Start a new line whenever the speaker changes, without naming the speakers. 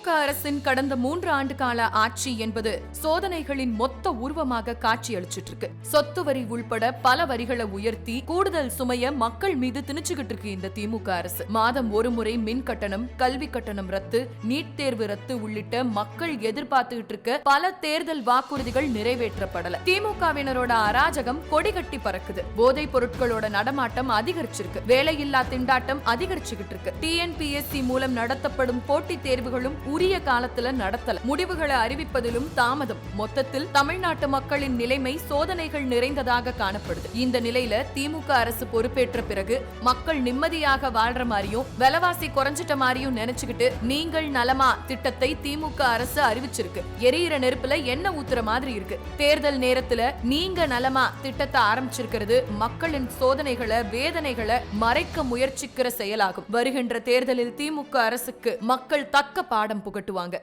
திமுக அரசின் கடந்த மூன்று ஆண்டு கால ஆட்சி என்பது சோதனைகளின் மொத்த உருவமாக காட்சியளிச்சிட்டு இருக்கு சொத்து வரி உள்பட பல வரிகளை உயர்த்தி கூடுதல் சுமைய மக்கள் மீது திணிச்சுக்கிட்டு இருக்கு இந்த திமுக அரசு. மாதம் ஒரு முறை மின் கட்டணம் கல்வி கட்டணம் ரத்து நீட் தேர்வு ரத்து உள்ளிட்ட மக்கள் எதிர்பார்த்துக்கிட்டு இருக்க பல தேர்தல் வாக்குறுதிகள் நிறைவேற்றப்படல. திமுகவினரோட அராஜகம் கொடி கட்டி பறக்குது. போதைப் பொருட்களோட நடமாட்டம் அதிகரிச்சிருக்கு. வேலையில்லா திண்டாட்டம் அதிகரிச்சுக்கிட்டு இருக்கு. டிஎன்பிஎஸ்சி மூலம் நடத்தப்படும் போட்டித் தேர்வுகளும் உரிய காலத்துல நடத்தல. முடிவுகளை அறிவிப்பதிலும் தாமதம். மொத்தத்தில் தமிழ்நாட்டு மக்களின் நிலைமை சோதனைகள் நிறைந்ததாக காணப்படுது. இந்த நிலையில திமுக அரசு பொறுப்பேற்ற பிறகு மக்கள் நிம்மதியாக வாழ்ற மாதிரியும் விலைவாசி குறைஞ்சிட்ட மாதிரியும் நினைச்சுக்கிட்டு நீங்கள் நலமா திட்டத்தை திமுக அரசு அறிவிச்சிருக்கு. எரியிற நெருப்புல எண்ணெய் ஊத்துற மாதிரி இருக்கு. தேர்தல் நேரத்துல நீங்க நலமா திட்டத்தை ஆரம்பிச்சிருக்கிறது மக்களின் சோதனைகளை வேதனைகளை மறைக்க முயற்சிக்கிற செயலாகும். வருகின்ற தேர்தலில் திமுக அரசுக்கு மக்கள் தக்க பாடம் புகட்டுவாங்க.